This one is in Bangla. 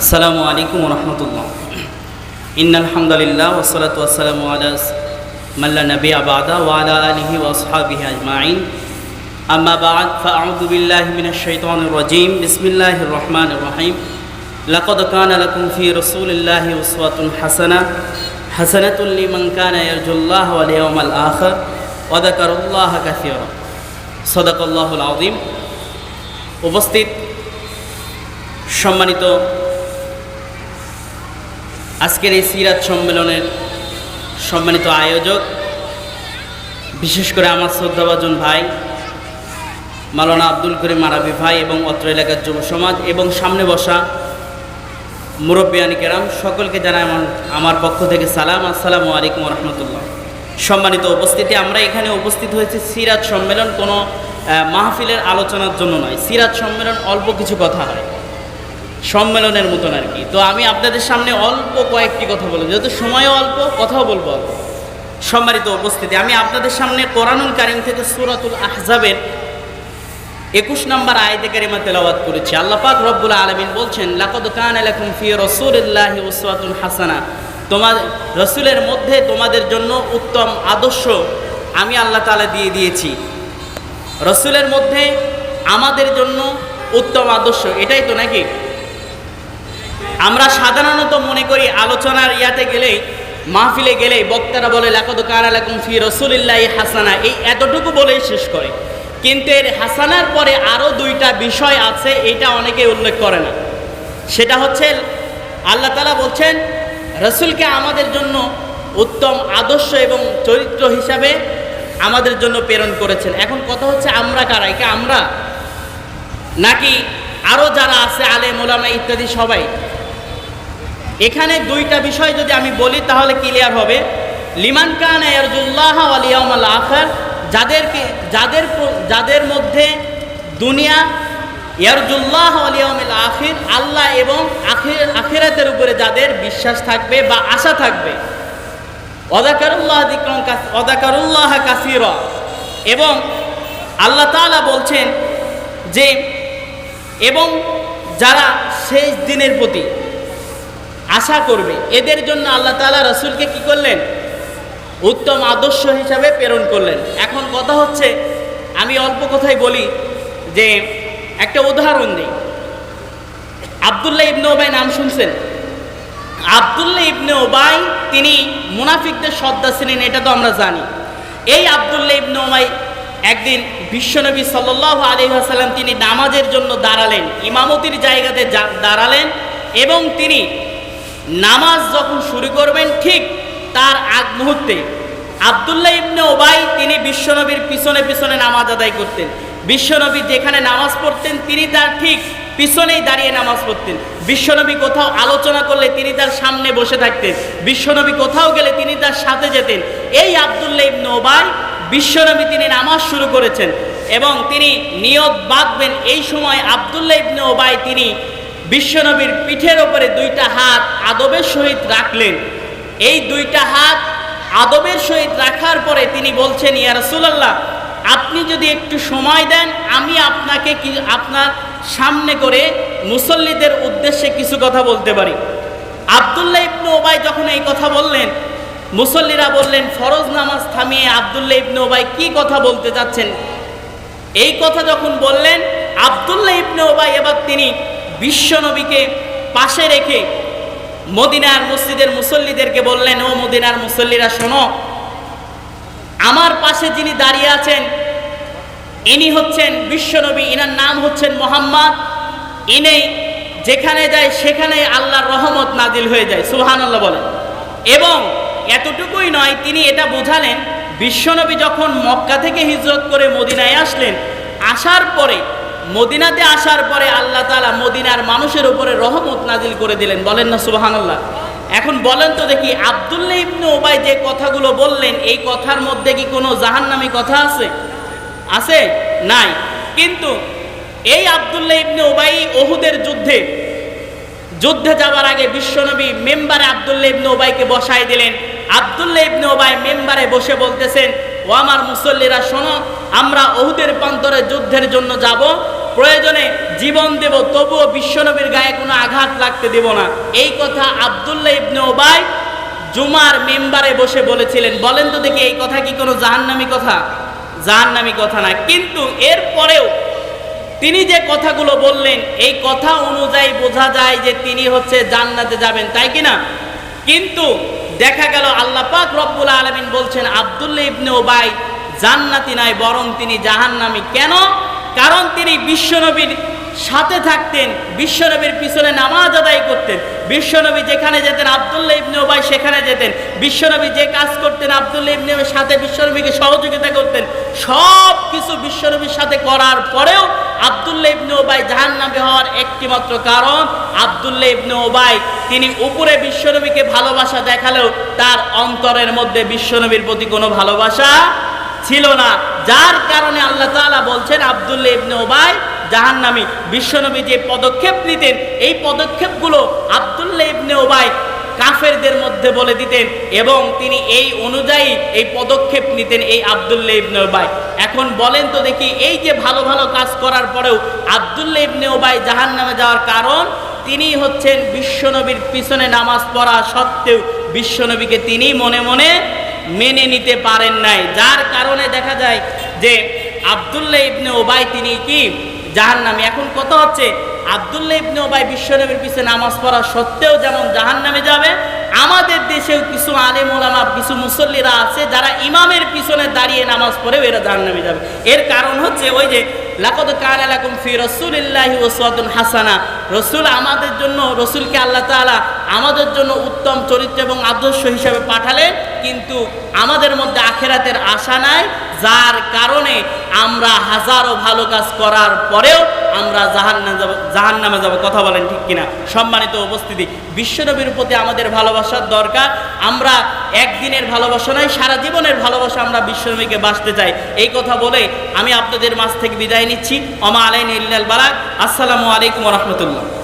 আসসালামু আলাইকুম রহমতুল্লাহ। ইন আলহামদুলিল্লাহ ওসলাত ওয়াসালামু আলা মাল্লা নবী আবাদা ওয়ালা আলিহি ওয়াসহাবিহি আজমাইন। আম্মা বাদ, ফাআউযু বিল্লাহি মিনাশ শাইতানির রাজীম। বিসমিল্লাহির রহমানির রহিম। লাকাদ কানা লাকুম ফি রাসূলিল্লাহি উসওয়াতুন হাসানাহ হাসানাতুল লিমান কানা ইয়ারজুল্লাহ ওয়াল ইয়াউমাল আখির। ওয়া যাকারাল্লাহা কাসীরা। সাদাকাল্লাহুল উপস্থিত সম্মানিত আজকের এই সিরাত সম্মেলনের সম্মানিত আয়োজক, বিশেষ করে আমার শ্রদ্ধাভাজন ভাই মালানা আব্দুল করিম আরাবি ভাই এবং অত্র এলাকার যুব সমাজ এবং সামনে বসা মুরব্বী মুরব্বিয়ানি কেরাম, সকলকে জানাই আমার আমার পক্ষ থেকে সালাম। আসসালামু আলাইকুম রহমতুল্লাহ। সম্মানিত উপস্থিতি, আমরা এখানে উপস্থিত হয়েছি সিরাত সম্মেলন কোনো মাহফিলের আলোচনার জন্য নয়। সিরাত সম্মেলন অল্প কিছু কথা হয়। সম্মেলনের মতন আর কি। তো আমি আপনাদের সামনে অল্প কয়েকটি কথা বলব। যেহেতু সময়ও অল্প, কথাও বলব অল্প। সম্মানিত উপস্থিতি, আমি আপনাদের সামনে কোরআনুল কারিম থেকে সুরাতুল আহজাবের একুশ নম্বর আয়তে কারিমা তেলাওয়াত করেছি। আল্লাহ পাক রব্বুল আলমিন বলছেন, লাকদ কান আলাকুম ফি রাসূলিল্লাহি উসওয়াতুন হাসানা। তোমার, রসুলের মধ্যে তোমাদের জন্য উত্তম আদর্শ আমি আল্লাহ তালা দিয়ে দিয়েছি। রসুলের মধ্যে আমাদের জন্য উত্তম আদর্শ, এটাই তো নাকি? আমরা সাধারণত মনে করি আলোচনার ইয়াতে গেলেই, মাহফিলে গেলেই বক্তারা বলে, লাকদ কারালাকুম ফি রসুলিল্লাহ হাসানা। এই এতটুকু বলেই শেষ করে। কিন্তু এর হাসানার পরে আরও দুইটা বিষয় আছে, এটা অনেকে উল্লেখ করে না। সেটা হচ্ছে, আল্লাহ তালা বলছেন, রসুলকে আমাদের জন্য উত্তম আদর্শ এবং চরিত্র হিসাবে আমাদের জন্য প্রেরণ করেছেন। এখন কথা হচ্ছে, আমরা কারা? একে আমরা? নাকি আরও যারা আছে আলে মোলামা ইত্যাদি সবাই? এখানে দুইটা বিষয় যদি আমি বলি, তাহলে ক্লিয়ার হবে। লিমান কান ইয়ারজুল্লাহ আলিয়ামাল আখার, যাদেরকে, যাদের যাদের মধ্যে দুনিয়া ইয়ারজুল্লাহ আলিয়ামিল আখির, আল্লাহ এবং আখির, আখিরাতের উপরে যাদের বিশ্বাস থাকবে বা আশা থাকবে। অদাকারুল্লাহ অদাকারুল্লাহ কাসির। এবং আল্লাহ তাআলা বলছেন যে, এবং যারা শেষ দিনের প্রতি আশা করবে। এদের জন্য আল্লাহ তাআলা রসুলকে কি করলেন? উত্তম আদর্শ হিসাবে প্রেরণ করলেন। এখন কথা হচ্ছে, আমি অল্প কথাই বলি যে, একটা উদাহরণ দিই। আবদুল্লাহ ইবনে ওবাই নাম শুনছেন? আবদুল্লাহ ইবনে ওবাই তিনি মুনাফিকদের সর্দার ছিলেন, এটা তো আমরা জানি। এই আবদুল্লাহ ইবনে ওবাই একদিন বিশ্বনবী সাল্লাহ আলী আসাল্লাম তিনি নামাজের জন্য দাঁড়ালেন, ইমামতির জায়গাতে দাঁড়ালেন এবং তিনি নামাজ যখন শুরু করবেন ঠিক তার আগ মুহূর্তে আবদুল্লাহ ইবনে ওবাই তিনি বিশ্বনবীর পিছনে পিছনে নামাজ আদায় করতেন। বিশ্বনবী যেখানে নামাজ পড়তেন, তিনি তার ঠিক পিছনেই দাঁড়িয়ে নামাজ পড়তেন। বিশ্বনবী কোথাও আলোচনা করলে তিনি তার সামনে বসে থাকতেন। বিশ্বনবী কোথাও গেলে তিনি তার সাথে যেতেন। এই আবদুল্লাহ ইবনে ওবাই বিশ্বনবী তিনি নামাজ শুরু করেছেন এবং তিনি নিয়ত বাঁধবেন। এই সময় আবদুল্লাহ ইবনে ওবাই তিনি বিশ্বনবীর পিঠের ওপরে দুইটা হাত আদবের সহিত রাখলেন। এই দুইটা হাত আদবের সহিত রাখার পরে তিনি বলছেন, ইয়া রাসূলুল্লাহ, আপনি যদি একটু সময় দেন, আমি আপনাকে কি, আপনার সামনে করে মুসল্লিদের উদ্দেশ্যে কিছু কথা বলতে পারি। আবদুল্লাহ ইবনে ওবাই যখন এই কথা বললেন, মুসল্লিরা বললেন, ফরজ নামাজ থামিয়ে আবদুল্লাহ ইবনে ওবাই কি কথা বলতে যাচ্ছেন এই কথা যখন বললেন, আবদুল্লাহ ইবনে ওবাই এবার তিনি বিশ্বনবীকে পাশে রেখে মদিনার মসজিদের মুসল্লিদেরকে বললেন, ও মদিনার মুসল্লিরা, শোনো, আমার পাশে যিনি দাঁড়িয়ে আছেন, ইনি হচ্ছেন বিশ্বনবী, ইনার নাম হচ্ছেন মোহাম্মদ। ইনি যেখানে যায়, সেখানে আল্লাহর রহমত নাজিল হয়ে যায়। সুহান আল্লাহ বলেন। এবং এতটুকুই নয়, তিনি এটা বোঝালেন, বিশ্বনবী যখন মক্কা থেকে হিজরত করে মদিনায় আসলেন, আসার পরে মদিনাতে আসার পরে আল্লাহ তালা মদিনার মানুষের উপরে রহমত নাজিল করে দিলেন। বলেন না, সুবহানাল্লাহ। এখন বলেন তো দেখি আবদুল্লাহ ইবনে ওবাই যে কথাগুলো বললেন, এই কথার মধ্যে কি কোনো জাহান্নামী কথা আছে? আছে? নাই। কিন্তু এই আবদুল্লাহ ইবনে ওবাই ওহুদের যুদ্ধে যুদ্ধে যাওয়ার আগে বিশ্বনবী মেম্বারে আবদুল্লাহ ইবনে ওবাইকে বসাই দিলেন। আবদুল্লাহ ইবনে ওবাই মেম্বারে বসে বলতেছেন, ও আমার মুসল্লিরা, শোনো, আমরা ওহুদের প্রান্তরে যুদ্ধের জন্য যাব প্রয়োজনে জীবন দেব, তবুও বিশ্বনবীর গায়ে কোনো আঘাত লাগতে দেব না। এই কথা আবদুল্লাহ ইবনে ওবাই জুমার মেম্বারে বসে বলেছিলেন। বলেন তো দেখি এই কথা কি কোনো জাহান্নামী কথা? জাহান্নামী কথা না। কিন্তু এরপরেও তিনি যে কথাগুলো বললেন, এই কথা অনুযায়ী বোঝা যায় যে তিনি হচ্ছে জান্নাতে যাবেন, তাই কি না? কিন্তু দেখা গেল আল্লাহ পাক রব্বুল আলমিন বলছেন, আবদুল্লাহ ইবনে ওবাই জান্নাতি নাই বরং তিনি জাহান্নামী। কেন? কারণ তিনি বিশ্বনবীর সাথে থাকতেন, বিশ্বনবীর পিছনে নামাজ আদায় করতেন, বিশ্বনবী যেখানে যেতেন, আবদুল্লাহ ইবনে ওবাই সেখানে যেতেন, বিশ্বনবী যে কাজ করতেন, আবদুল্লাহ ইবনে সাথে বিশ্বনবীকে সহযোগিতা করতেন সব কিছু বিশ্বনবীর সাথে করার পরেও আবদুল্লাহ ইবনে ওবাই জাহান্নামে হওয়ার একটিমাত্র কারণ, আবদুল্লাহ ইবনে ওবাই তিনি উপরে বিশ্বনবীকে ভালোবাসা দেখালেও তার অন্তরের মধ্যে বিশ্বনবীর প্রতি কোনো ভালোবাসা ছিল না। যার কারণে আল্লাহ তাআলা বলছেন, আবদুল্লাহ ইবনে ওবাই জাহান্নামী, বিশ্বনবী যে পদক্ষেপ নিতেন, এই পদক্ষেপগুলো আবদুল্লাহ ইবনে ওবাই কাফেরদের মধ্যে বলে দিতেন এবং তিনি এই অনুযায়ী এই পদক্ষেপ নিতেন এই আবদুল্লাহ ইবনে ওবাই এখন বলেন তো দেখি, এই যে ভালো ভালো কাজ করার পরেও আবদুল্লাহ ইবনে ওবাই জাহান্নামে যাওয়ার কারণ, তিনি হচ্ছেন বিশ্বনবীর পিছনে নামাজ পড়া সত্ত্বেও বিশ্বনবীকে তিনি মনে মনে মেনে নিতে পারেন নাই। যার কারণে দেখা যায় যে আবদুল্লাহ ইবনে ওবাই তিনি কি জাহান্নামী, এখন কত হচ্ছে আবদুল্লাহ ইবনে ওবাই বিশ্বনবীর পিছনে নামাজ পড়া সত্ত্বেও যেমন জাহান্নামে যাবে, আমাদের দেশেও কিছু আলেম ওলামা, কিছু মুসল্লিরা আছে যারা ইমামের পিছনে দাঁড়িয়ে নামাজ পড়েও এরা জাহান্নামে যাবে। এর কারণ হচ্ছে ওই যে লাকদ কান আলাকুম ফি রাসূলিল্লাহি ওয়াসওয়াতুন হাসানা। রসুল আমাদের জন্য, রসুলকে আল্লাহ তাআলা আমাদের জন্য উত্তম চরিত্র এবং আদর্শ হিসাবে পাঠালেন, কিন্তু আমাদের মধ্যে আখেরাতের আশা নাই, যার কারণে আমরা হাজারো ভালো কাজ করার পরেও আমরা জাহান্নামে যাব, জাহান্নামে যাব, কথা বলেন ঠিক কিনা? সম্মানিত উপস্থিতি, বিশ্বনবীর প্রতি আমাদের ভালোবাসার দরকার। আমরা একদিনের ভালোবাসা নয়, সারা জীবনের ভালোবাসা আমরা বিশ্বনবীকে বাঁচতে চাই। এই কথা বলে আমি আপনাদের মাছ থেকে বিদায় নিচ্ছি। অমা আলাইন ইল্লাল বালাক আসসালামু আলাইকুম রহমতুল্লাহ।